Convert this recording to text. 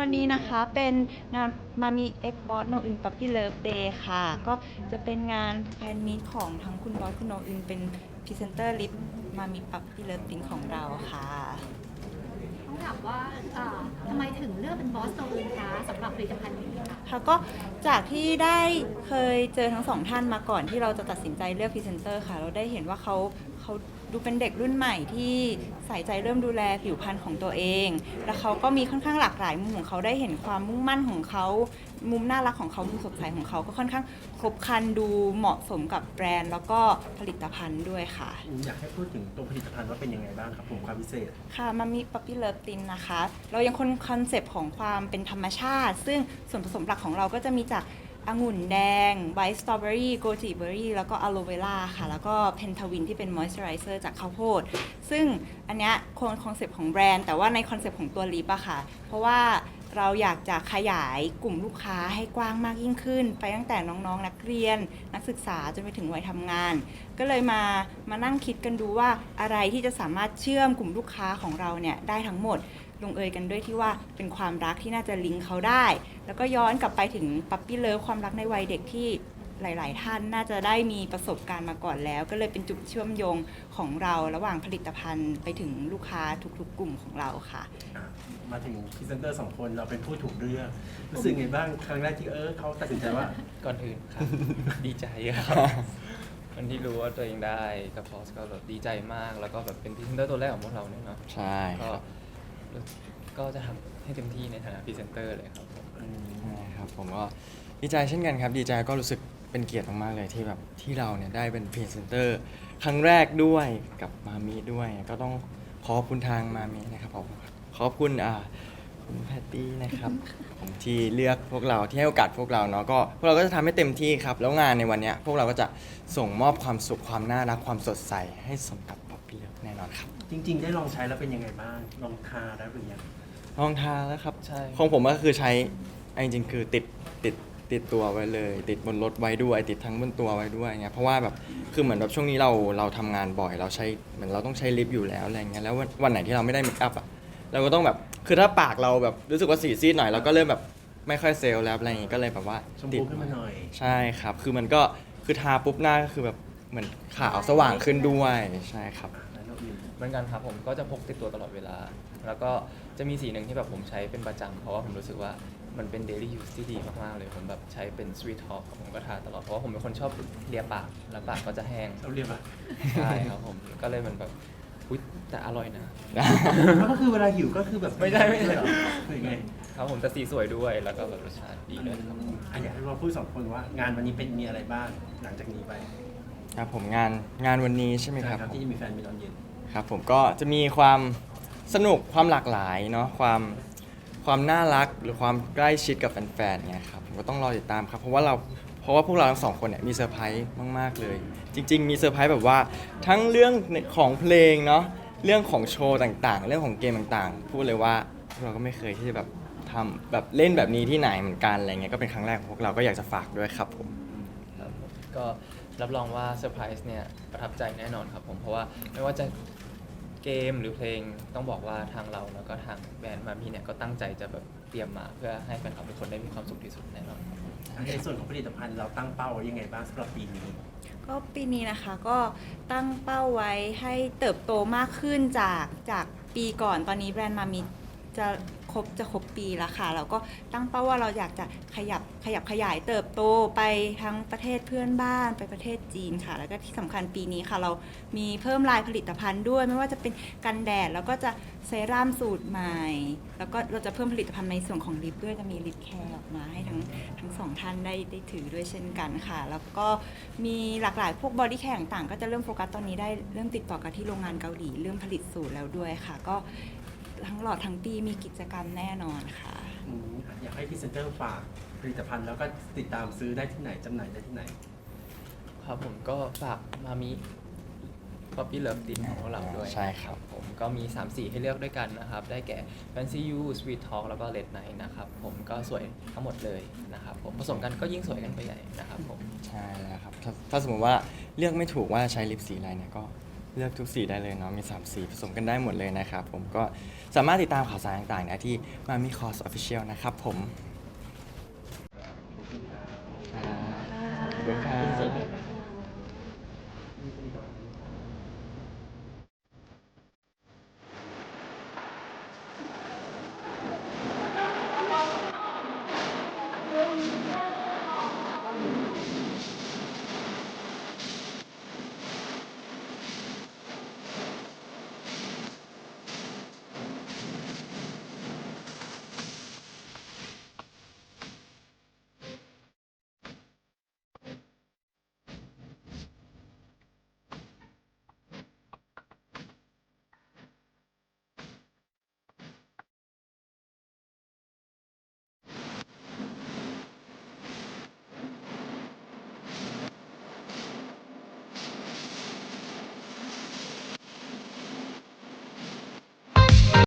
วันนี้นะคะเป็นงานมามี X Boss No In Puppy Love Day ค่ะ ก็จะเป็นงานแฟนมีตของทั้งคุณบอสคุณโนอินเป็นพรีเซนเตอร์ลิปมามี Puppy Love ตินของเราค่ะ ต้องถามว่าอ่าทำไมถึงเลือกเป็นบอสโตอื่นคะสำหรับผลิตภัณฑ์นี้คะค่ะก็จากที่ได้เคยเจอทั้งสองท่านมาก่อนที่เราจะตัดสินใจเลือกพรีเซนเตอร์ค่ะ เราได้เห็นว่าเขาเขา ดูเป็นเด็กรุ่นใหม่ที่ใส่ใจเริ่มดูแลผิวพรรณของตัวเอง แล้วเขาก็มีค่อนข้างหลากหลายมุมของเขาได้เห็นความมุ่งมั่นของเขา มุมน่ารักของเขา มุมสดใสของเขาก็ค่อนข้างครบครันดูเหมาะสมกับแบรนด์แล้วก็ผลิตภัณฑ์ด้วยค่ะ อยากให้พูดถึงตัวผลิตภัณฑ์ว่าเป็นยังไงบ้างครับผมความพิเศษ ค่ะมามีป๊อปปี้เลิฟตินนะคะ เรายังคงคอนเซปต์ของความเป็นธรรมชาติ ซึ่งส่วนผสมหลักของเราก็จะมีจาก องุ่นแดงไวท์สตรอเบอรี่โกจิเบอรี่แล้วก็อะโลเวล่าค่ะ แล้วก็เพนทาวินที่เป็นมอยส์เจอไรเซอร์จากข้าวโพด ซึ่งอันเนี้ยคงคอนเซปต์ของแบรนด์ แต่ว่าในคอนเซปต์ของตัวลิปอะค่ะ เพราะว่าเราอยากจะขยายกลุ่มลูกค้าให้กว้างมากยิ่งขึ้น ไปตั้งแต่น้องๆนักเรียน นักศึกษาจนไปถึงวัยทำงาน ก็เลยมามานั่งคิดกันดูว่าอะไรที่จะสามารถเชื่อมกลุ่มลูกค้าของเราเนี่ยได้ทั้งหมด ลงเอยกันด้วยที่ว่าเป็นความรักที่น่าจะลิงก์เขาได้ แล้วก็ย้อนกลับไปถึงปั๊ปปี้เลิฟความรักในวัยเด็กที่หลาย ๆ ท่านน่าจะได้มีประสบการณ์มาก่อนแล้ว ก็เลยเป็นจุดเชื่อมโยงของเราระหว่างผลิตภัณฑ์ไปถึงลูกค้าทุก ๆ กลุ่มของเราค่ะอะมาถึงพรีเซนเตอร์สองคนเราเป็นผู้ถูกเลือกรู้สึกไงบ้างครั้งแรกที่เออเขาตัดสินใจว่า ก่อนอื่นครับ ดีใจครับวันที่รู้ว่าตัวเองได้กับพอสก็แบบดีใจมาก แล้วก็แบบเป็นพรีเซนเตอร์ตัวแรกของพวกเราเนี่ยเนาะใช่คก็รับ ก็จะทำให้เต็มที่ในฐานะพรีเซนเตอร์เลยครับผมใช่ครับผมก็ดีใจเช่นกันครับ ดีใจก็รู้สึกเป็นเกียรติมากๆเลยที่แบบที่เราเนี่ยได้เป็นพรีเซนเตอร์ครั้งแรกด้วยกับมามีด้วย ก็ต้องขอบคุณทางมามีนะครับขอขอบคุณอ่าคุณแพตตี้นะครับ ผมที่เลือกพวกเราที่ให้โอกาสพวกเราเนาะก็พวกเราก็จะทำให้เต็มที่ครับ แล้วงานในวันเนี้ยพวกเราก็จะส่งมอบความสุขความน่ารักความสดใสให้สมกับ แน่นอนครับ จริง ๆ ได้ลองใช้แล้วเป็นยังไงบ้าง ลองทาแล้วเป็นยังลองทาแล้วครับ ใช่ ของผมก็คือใช้อันจริงๆคือติดติดติดตัวไว้เลย ติดบนรถไว้ด้วย ติดทั้งบนตัวไว้ด้วยเงี้ยเพราะว่าแบบคือเหมือนแบบช่วงนี้เราเราทำงานบ่อยเราใช้เหมือนเราต้องใช้ลิปอยู่แล้วอะไรเงี้ยแล้ววันวันไหนที่เราไม่ได้เมคอัพอะเราก็ต้องแบบคือถ้าปากเราแบบรู้สึกว่าสีซีดหน่อยเราก็เริ่มแบบไม่ค่อยเซลล์แล้วอะไรอย่างงี้ก็เลยแบบว่าชมติพูดขึ้นมาหน่อย ใช่ครับ คือมันก็คือทาปุ๊บหน้าก็คือแบบเหมือนขาวสว่างขึ้นด้วยใช่ครับ เหมือนกันครับผมก็จะพกติดตัวตลอดเวลา แล้วก็จะมีสีหนึ่งที่แบบผมใช้เป็นประจำเพราะว่าผมรู้สึกว่ามันเป็น daily use ที่ดีมากๆเลยผมแบบใช้เป็น sweet talk ผมก็ทาตลอดเพราะว่าผมเป็นคนชอบเลียปากแล้วปากก็จะแห้งเราเรียกว่าใช่ครับผมก็เลยมันแบบอุ๊ยแต่อร่อยนะ ก็คือเวลาหิวก็คือแบบไม่ได้ไม่ได้เหรอคือยังไงครับผมแต่สีสวยด้วยแล้วก็แบบรสชาติดีด้วยครับผม อะอยากให้เราพูดสองคนว่างานวันนี้เป็นมีอะไรบ้างหลังจากนี้ไปครับผมงานงานวันนี้ใช่ไหมครับใช่ผม ที่จะมีแฟนมีตอนเย็น ครับผมก็จะมีความสนุกความหลากหลายเนาะความความน่ารักหรือความใกล้ชิดกับแฟนๆเนี่ยครับผมก็ต้องรอติดตามครับเพราะว่าเราเพราะว่าพวกเราทั้งสองคนเนี่ยมีเซอร์ไพรส์มาก ๆ เลย จริง ๆ มีเซอร์ไพรส์แบบว่าทั้งเรื่องของเพลงเนาะเรื่องของโชว์ต่างๆ เรื่องของเกมต่างๆ พูดเลยว่าพวกเราก็ไม่เคยที่จะแบบทำแบบเล่นแบบนี้ที่ไหนเหมือนกันอะไรเงี้ยก็เป็นครั้งแรกของพวกเราก็อยากจะฝากด้วยครับผมครับผมก็รับรองว่าเซอร์ไพรส์เนี่ยประทับใจแน่นอนครับผมเพราะว่าไม่ว่าจะ เกมหรือเพลงต้องบอกว่าทางเราแล้วก็ทางแบรนด์มามีเนี่ยก็ตั้งใจจะแบบเตรียมมาเพื่อให้แฟนคลับทุกคนได้มีความสุขที่สุดแน่นอนครับในส่วนของผลิตภัณฑ์เราตั้งเป้าไว้ยังไงบ้างสำหรับปีนี้ ก็ปีนี้นะคะก็ตั้งเป้าไว้ให้เติบโตมากขึ้นจากจากปีก่อนตอนนี้แบรนด์มามี จะครบจะครบปีแล้วค่ะ เราก็ตั้งเป้าว่าเราอยากจะขยับขยับขยายเติบโตไปทั้งประเทศเพื่อนบ้านไปประเทศจีนค่ะ แล้วก็ที่สำคัญปีนี้ค่ะ เรามีเพิ่มลายผลิตภัณฑ์ด้วย ไม่ว่าจะเป็นกันแดดแล้วก็จะเซรั่มสูตรใหม่ แล้วก็เราจะเพิ่มผลิตภัณฑ์ในส่วนของลิปด้วยจะมีลิปแคร์ออกมาให้ทั้งทั้งสองท่านได้ได้ถือด้วยเช่นกันค่ะ แล้วก็มีหลากหลายพวกบอดี้แคร์ต่างๆก็จะเริ่มโฟกัสตอนนี้ได้เริ่มติดต่อกับที่โรงงานเกาหลีเริ่มผลิตสูตรแล้วด้วยค่ะ ก็ ทั้งหลอดทั้งปีมีกิจกรรมแน่นอนค่ะ อืมอยากให้พรีเซนเตอร์ฝากผลิตภัณฑ์แล้วก็ติดตามซื้อได้ที่ไหนจำหน่ายได้ที่ไหน ครับผมก็ฝากมามีป๊อปปี้เลิฟดินของพวกเราด้วยใช่ครับ ผมก็มี 3 สีให้เลือกด้วยกันนะครับ ได้แก่ Fancy You Sweet Talk แล้วก็ Red Night นะครับ ผมก็สวยทั้งหมดเลยนะครับผมผสมกันก็ยิ่งสวยกันไปใหญ่นะครับผม ใช่แล้วครับถ้าถ้าสมมติว่าเลือกไม่ถูกว่าใช้ลิปสีอะไรเนี่ยก็ เลือกทุกสีได้เลยเนาะมี 3 สีผสมกันได้หมดเลยนะครับ ผมก็สามารถติดตามข่าวสารต่างๆนะที่มามีคอสออฟฟิเชียลนะครับผมขอบคุณครั